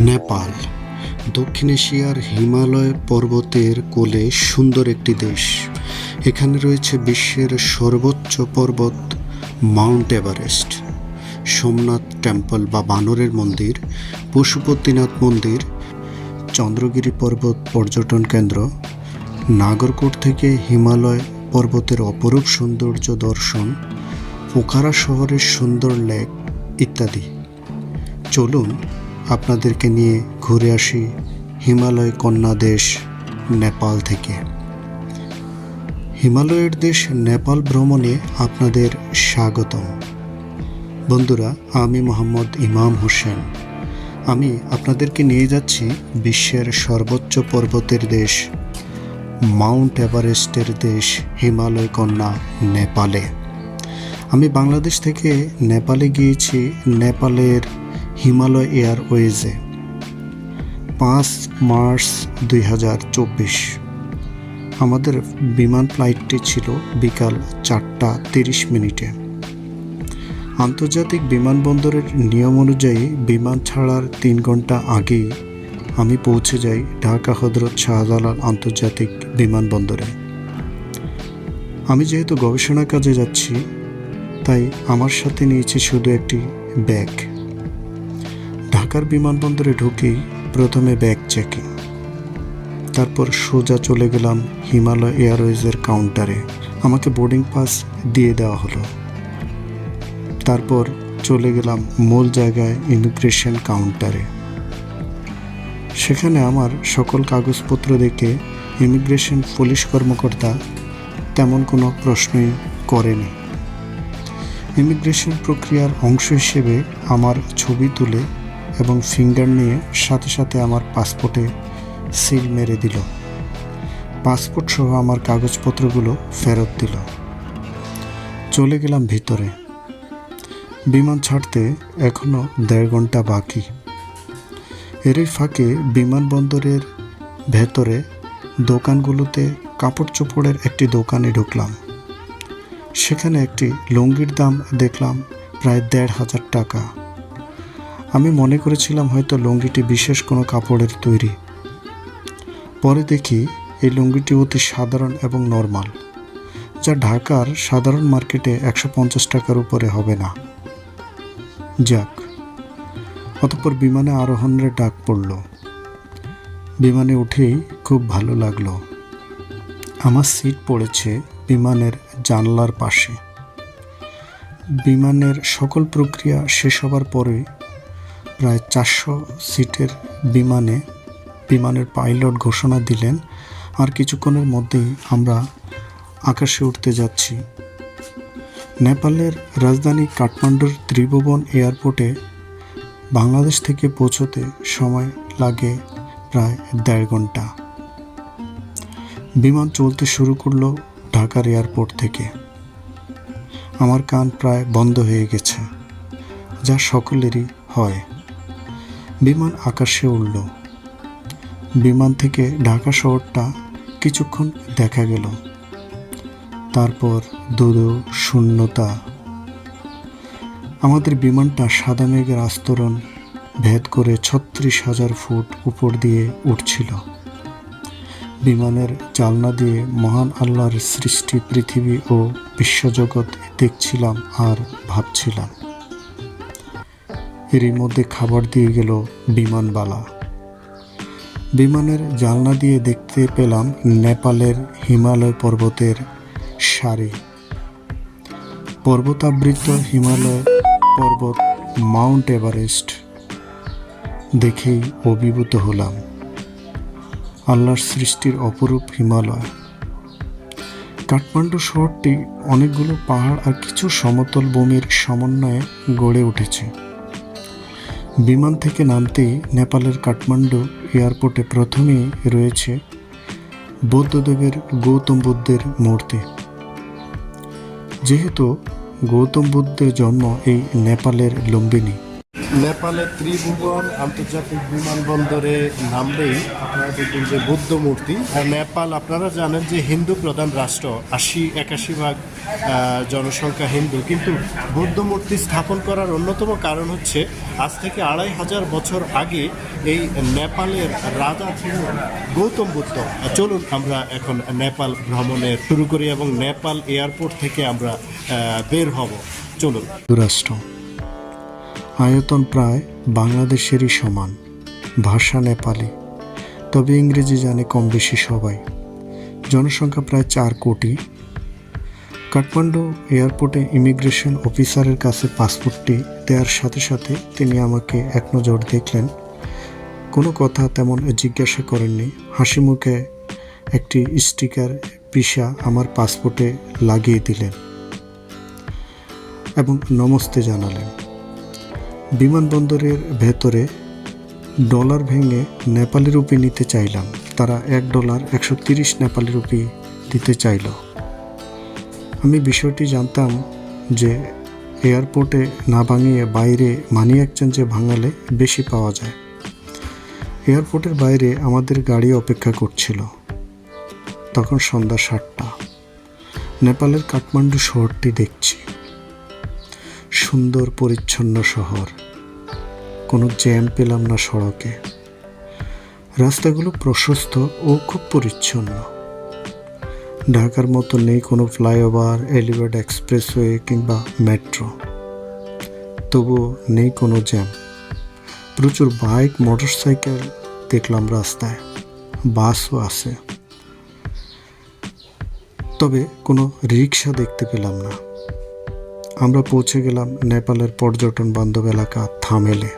নেপাল, দক্ষিণ এশিয়ার হিমালয় পর্বতের কোলে সুন্দর একটি দেশ। এখানে রয়েছে বিশ্বের সর্বোচ্চ পর্বত মাউন্ট এভারেস্ট। সোমনাথ টেম্পল বা বানরের মন্দির, পশুপতিনাথ মন্দির, চন্দ্রগিরি পর্বত পর্যটন কেন্দ্র, নাগরকোট থেকে হিমালয় পর্বতের অপরূপ সৌন্দর্য দর্শন, পোখারা শহরের সুন্দর লেক ইত্যাদি। চলুন আপনাদেরকে নিয়ে ঘুরে আসি হিমালয় কন্যা দেশ নেপাল থেকে। হিমালয়ের দেশ নেপাল ভ্রমণে আপনাদের স্বাগতম। বন্ধুরা, আমি মোহাম্মদ ইমাম হোসেন। আমি আপনাদেরকে নিয়ে যাচ্ছি বিশ্বের সর্বোচ্চ পর্বতের দেশ, মাউন্ট এভারেস্টের দেশ হিমালয় কন্যা নেপালে। আমি বাংলাদেশ থেকে নেপালে গিয়েছি, নেপালের হিমালয় এয়ারওয়েজে, পাঁচ মার্চ দুই হাজার চব্বিশ। আমাদের বিমান ফ্লাইটটি ছিল বিকাল চারটা তিরিশ মিনিটে। আন্তর্জাতিক বিমানবন্দরের নিয়ম অনুযায়ী বিমান ছাড়ার তিন ঘণ্টা আগেই আমি পৌঁছে যাই ঢাকা হজরত শাহজালাল আন্তর্জাতিক বিমানবন্দরে। আমি যেহেতু গবেষণা কাজে যাচ্ছি, তাই আমার সাথে নিয়েছি শুধু একটি ব্যাগ। ঢাকার বিমানবন্দরে ঢুকেই প্রথমে ব্যাগ চেকিং। তারপর সোজা চলে গেলাম হিমালয় এয়ারওয়েজের কাউন্টারে। আমাকে বোর্ডিং পাস দিয়ে দেওয়া হলো। তারপর চলে গেলাম মূল জায়গায় ইমিগ্রেশন কাউন্টারে। সেখানে আমার সকল কাগজপত্র দেখে ইমিগ্রেশন পুলিশ কর্মকর্তা তেমন কোনো প্রশ্নই করেনি। ইমিগ্রেশন প্রক্রিয়ার অংশ হিসেবে আমার ছবি তুলে এবং ফিঙ্গার নিয়ে সাথে সাথে আমার পাসপোর্টে সিল মেরে দিল। পাসপোর্ট সহ আমার কাগজপত্রগুলো ফেরত দিল। চলে গেলাম ভিতরে। বিমান ছাড়তে এখনও দেড় ঘণ্টা বাকি। এরই ফাঁকে বিমানবন্দরের ভেতরে দোকানগুলোতে কাপড় চোপড়ের একটি দোকানে ঢুকলাম। সেখানে একটি লুঙ্গির দাম দেখলাম প্রায় দেড় হাজার টাকা। আমি মনে করেছিলাম হয়তো লুঙ্গিটি বিশেষ কোনো কাপড়ের তৈরি। পরে দেখি এই লুঙ্গিটি অতি সাধারণ এবং নর্মাল, যা ঢাকার সাধারণ মার্কেটে একশো পঞ্চাশ টাকার উপরে হবে না। যাক, অতঃপর বিমানে আরোহণের ডাক পড়ল। বিমানে উঠেই খুব ভালো লাগল। আমার সিট পড়েছে বিমানের জানলার পাশে। বিমানের সকল প্রক্রিয়া শেষ হবার পরে প্রায় চারশো সিটের বিমানে, বিমানের পাইলট ঘোষণা দিলেন, আর কিছুক্ষণের মধ্যেই আমরা আকাশে উঠতে যাচ্ছি। নেপালের রাজধানী কাঠমান্ডুর ত্রিভুবন এয়ারপোর্টে বাংলাদেশ থেকে পৌঁছতে সময় লাগে প্রায় দেড় ঘণ্টা। বিমান চলতে শুরু করল ঢাকার এয়ারপোর্ট থেকে। আমার কান প্রায় বন্ধ হয়ে গেছে, যা সকলেরই হয়। বিমান আকাশে উড়ল। বিমান থেকে ঢাকা শহরটা কিছুক্ষণ দেখা গেল। তারপর দুদু, শূন্যতা। আমাদের বিমানটা সাদা মেঘের আস্তরণ ভেদ করে ছত্রিশ হাজার ফুট উপর দিয়ে উঠছিল। বিমানের জালনা দিয়ে মহান আল্লাহর সৃষ্টি পৃথিবী ও বিশ্বজগৎ দেখছিলাম আর ভাবছিলাম। এরই মধ্যে খাবার দিয়ে গেল বিমানবালা। বিমানের জালনা দিয়ে দেখতে পেলাম নেপালের হিমালয় পর্বতের সারি। পর্বতাবৃত হিমালয় পর্বত মাউন্ট এভারেস্ট দেখেই অভিভূত হলাম। আল্লাহর সৃষ্টির অপরূপ হিমালয়। কাঠমান্ডু শহরটি অনেকগুলো পাহাড় আর কিছু সমতল ভূমির সমন্বয়ে গড়ে উঠেছে। বিমান থেকে নামতেই নেপালের কাঠমান্ডু এয়ারপোর্টে প্রথমেই রয়েছে বৌদ্ধদেবের গৌতম বুদ্ধের মূর্তি। যেহেতু গৌতম বুদ্ধের জন্ম এই নেপালের লুম্বিনী নেপালের ত্রিভুবন আন্তর্জাতিক বিমানবন্দরে নামলেই আপনারা দেখবেন যে বুদ্ধ মূর্তি। আর নেপাল, আপনারা জানেন যে হিন্দু প্রধান রাষ্ট্র, আশি একাশি ভাগ জনসংখ্যা হিন্দু। কিন্তু বুদ্ধ মূর্তি স্থাপন করার অন্যতম কারণ হচ্ছে, আজ থেকে আড়াই হাজার বছর আগে এই নেপালের রাজা ছিলেন গৌতম বুদ্ধ। চলুন আমরা এখন নেপাল ভ্রমণের শুরু করি এবং নেপাল এয়ারপোর্ট থেকে আমরা বের হব। চলুন। যুক্তরাষ্ট্র আয়তন প্রায় বাংলাদেশেরই সমান, ভাষা নেপালি। তবে ইংরেজি জানে কম বেশি সবাই। জনসংখ্যা প্রায় চার কোটি। কাঠমান্ডু এয়ারপোর্টে ইমিগ্রেশন অফিসারের কাছে পাসপোর্টটি দেওয়ার সাথে সাথে তিনি আমাকে এক নজর দেখলেন। কোনো কথা তেমন জিজ্ঞাসা করেননি। হাসি মুখে একটি স্টিকার পিসা আমার পাসপোর্টে লাগিয়ে দিলেন এবং নমস্তে জানালেন। বিমানবন্দরের ভেতরে ডলার ভেঙে নেপালি রুপি নিতে চাইলাম। তারা এক ডলার একশো তিরিশ নেপালি রুপি দিতে চাইল। আমি বিষয়টি জানতাম যে এয়ারপোর্টে না ভাঙিয়ে বাইরে মানি এক্সচেঞ্জে ভাঙালে বেশি পাওয়া যায়। এয়ারপোর্টের বাইরে আমাদের গাড়ি অপেক্ষা করছিল। তখন সন্ধ্যা সাতটা। নেপালের কাঠমান্ডু শহরটি দেখছি। সুন্দর পরিচ্ছন্ন শহর। কোনো জ্যাম পেলাম না সড়কে। রাস্তাগুলো প্রশস্ত ও খুব পরিচ্ছন্ন। ঢাকার মতো নেই কোনো ফ্লাইওভার, এলিভেড এক্সপ্রেসওয়ে কিংবা মেট্রো। তবুও নেই কোনো জ্যাম। প্রচুর বাইক, মোটরসাইকেল দেখলাম রাস্তায়। বাসও আছে। তবে কোনো রিক্সা দেখতে পেলাম না। আমরা পৌঁছে গেলাম নেপালের পর্যটন বান্ধব এলাকা থামেলে।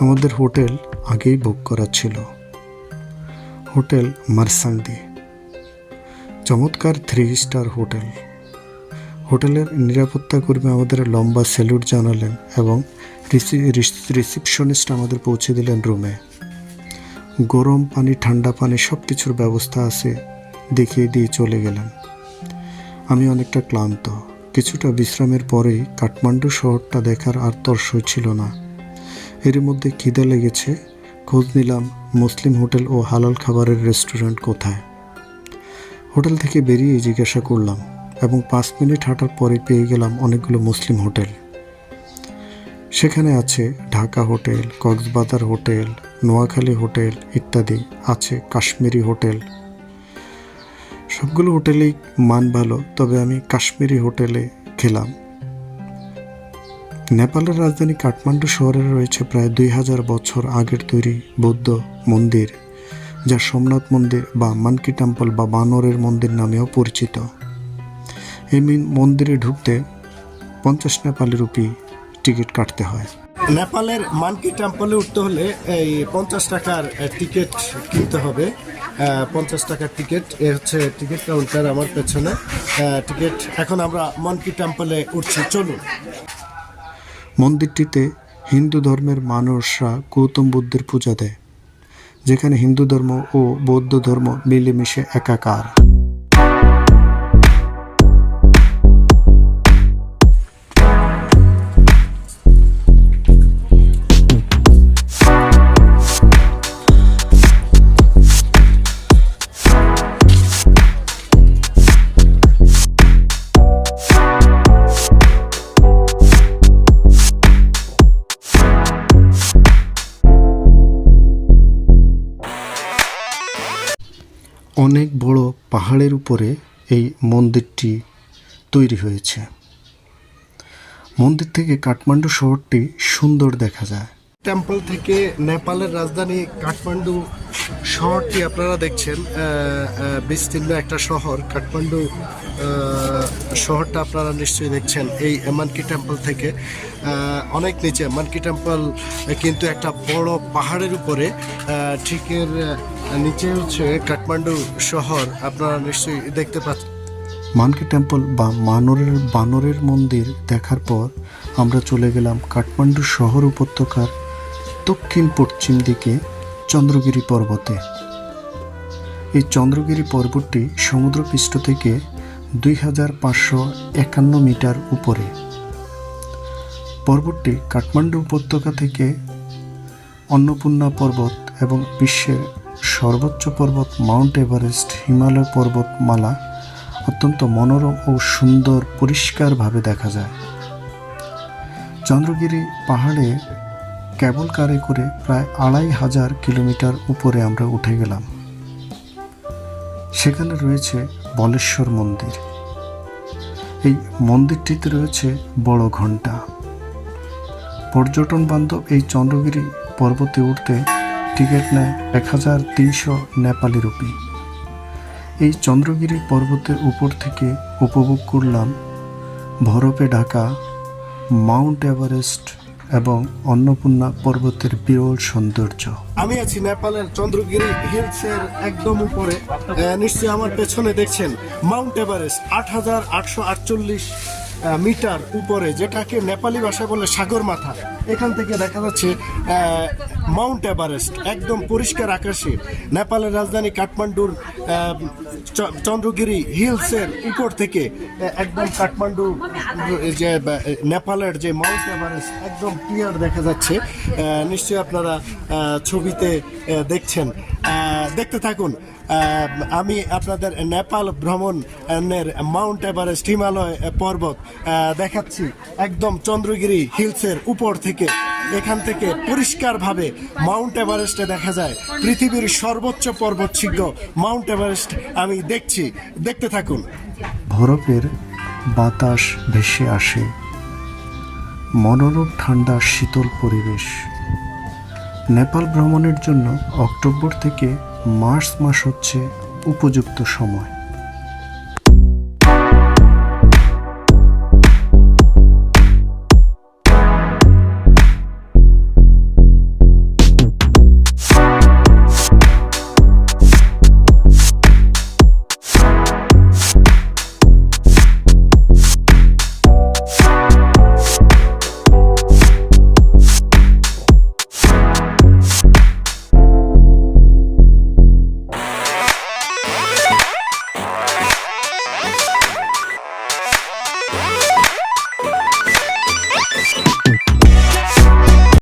আমাদের হোটেল আগেই বুক করা ছিল। হোটেল মারসাংদি চমৎকার থ্রি স্টার হোটেল। হোটেলের নিরাপত্তা কর্মী আমাদের লম্বা স্যালুট জানালেন এবং রিসিপশনিস্ট আমাদের পৌঁছে দিলেন রুমে গরম পানি, ঠান্ডা পানি সব কিছুর ব্যবস্থা আছে দেখিয়ে দিয়ে চলে গেলেন। আমি অনেকটা ক্লান্ত। কিছুটা বিশ্রামের পরেই কাঠমান্ডু শহরটা দেখার আর তর্সই ছিল না। এর মধ্যে খিদে লেগেছে, খোঁজ নিলাম মুসলিম হোটেল ও হালাল খাবারের রেস্টুরেন্ট কোথায়। হোটেল থেকে বেরিয়ে জিজ্ঞাসা করলাম এবং পাঁচ মিনিট হাঁটার পরে পেয়ে গেলাম অনেকগুলো মুসলিম হোটেল। সেখানে আছে Dhaka hotel, Cox's Bazar hotel, Noakhali hotel ইত্যাদি, আছে কাশ্মীরি হোটেল সবগুলো হোটেলেই মান ভালো, তবে আমি কাশ্মীরি হোটেলে খেলাম। নেপালের রাজধানী কাঠমান্ডু শহরে রয়েছে প্রায় দুই হাজার বছর আগের তৈরি বৌদ্ধ মন্দির, যা সোমনাথ মন্দির বা মানকি টেম্পল বা বানরের মন্দির নামেও পরিচিত। এই মিন- মন্দিরে ঢুকতে পঞ্চাশ নেপালি রুপি টিকিট কাটতে হয়। নেপালের মানকি টেম্পলে উঠতে হলে এই পঞ্চাশ টাকার টিকিট কিনতে হবে। পঞ্চাশ টাকার টিকিট এ হচ্ছে টিকিট কাউন্টার আমার পেছনে। টিকিট এখন আমরা মানকি টেম্পলে উঠছি, চলুন। মন্দিরটিতে হিন্দু ধর্মের মানুষরা গৌতম বুদ্ধের পূজা দেয়, যেখানে হিন্দু ধর্ম ও বৌদ্ধ ধর্ম মিলেমিশে একাকার। অনেক বড় পাহাড়ের উপরে এই মন্দিরটি তৈরি হয়েছে। মন্দির থেকে কাঠমান্ডু শহরটি সুন্দর দেখা যায়। টেম্পল থেকে নেপালের রাজধানী কাঠমান্ডু শহরটি আপনারা দেখছেন বিস্তীর্ণ একটা শহর কাঠমান্ডু শহরটা আপনারা নিশ্চয়ই দেখছেন এই মানকি টেম্পল থেকে। অনেক নিচে মানকি টেম্পল কিন্তু একটা বড় পাহাড়ের উপরে আহ, ঠিক এর নিচে হচ্ছে কাঠমান্ডু শহর আপনারা নিশ্চয়ই দেখতে পাচ্ছেন। মানকি টেম্পল বা মানরের বানরের মন্দির দেখার পর আমরা চলে গেলাম কাঠমান্ডু শহর উপত্যকার দক্ষিণ পশ্চিম দিকে। চন্দ্রগিরি পর্বতে। এই চন্দ্রগিরি পর্বতটি সমুদ্রপৃষ্ঠ থেকে দুই হাজার পাঁচশো একান্ন মিটার উপরে। পর্বতটি কাঠমান্ডু উপত্যকা থেকে অন্নপূর্ণা পর্বত এবং বিশ্বের সর্বোচ্চ পর্বত মাউন্ট এভারেস্ট হিমালয় পর্বতমালা অত্যন্ত মনোরম ও সুন্দর পরিষ্কারভাবে দেখা যায়। চন্দ্রগিরি পাহাড়ে কেবল কারে করে প্রায় আড়াই হাজার কিলোমিটার উপরে আমরা উঠে গেলাম। সেখানে রয়েছে বলেশ্বর মন্দির। এই মন্দিরটিতে রয়েছে বড় ঘণ্টা। পর্যটন বান্ধব এই চন্দ্রগিরি পর্বতে উঠতে টিকিট নেয় এক হাজার তিনশো নেপালি রুপি। এই চন্দ্রগিরি পর্বতের উপর থেকে উপভোগ করলাম বরফে ঢাকা মাউন্ট এভারেস্ট এবং অন্নপূর্ণা পর্বতের বিরল সৌন্দর্য। আমি আছি নেপালের চন্দ্রগিরি হিলসের একদম উপরে। নিশ্চয়ই আমার পেছনে দেখছেন মাউন্ট এভারেস্ট, আট হাজার আটশো আটচল্লিশ মিটার উপরে, যেটাকে নেপালি ভাষায় বলে সাগর মাথা, এখান থেকে দেখা যাচ্ছে মাউন্ট এভারেস্ট, একদম পরিষ্কার আকাশে। নেপালের রাজধানী কাঠমান্ডুর চন্দ্রগিরি হিলসের উপর থেকে একদম কাঠমান্ডু যে নেপালের যে মাউন্ট এভারেস্ট, একদম ক্লিয়ার দেখা যাচ্ছে। নিশ্চয়ই আপনারা ছবিতে দেখছেন। দেখতে থাকুন। আমি আপনাদের নেপাল ভ্রমণের মাউন্ট এভারেস্ট হিমালয় পর্বত দেখাচ্ছি একদম চন্দ্রগিরি হিলসের উপর থেকে। এখান থেকে পরিষ্কারভাবে মাউন্ট এভারেস্টে দেখা যায়। পৃথিবীর সর্বোচ্চ পর্বত শৃঙ্গ মাউন্ট এভারেস্ট আমি দেখছি। দেখতে থাকুন। বরফের বাতাস ভেসে আসে। মনোরম ঠান্ডা শীতল পরিবেশ। নেপাল ভ্রমণের জন্য অক্টোবর থেকে মার্চ মাস হচ্ছে উপযুক্ত সময়।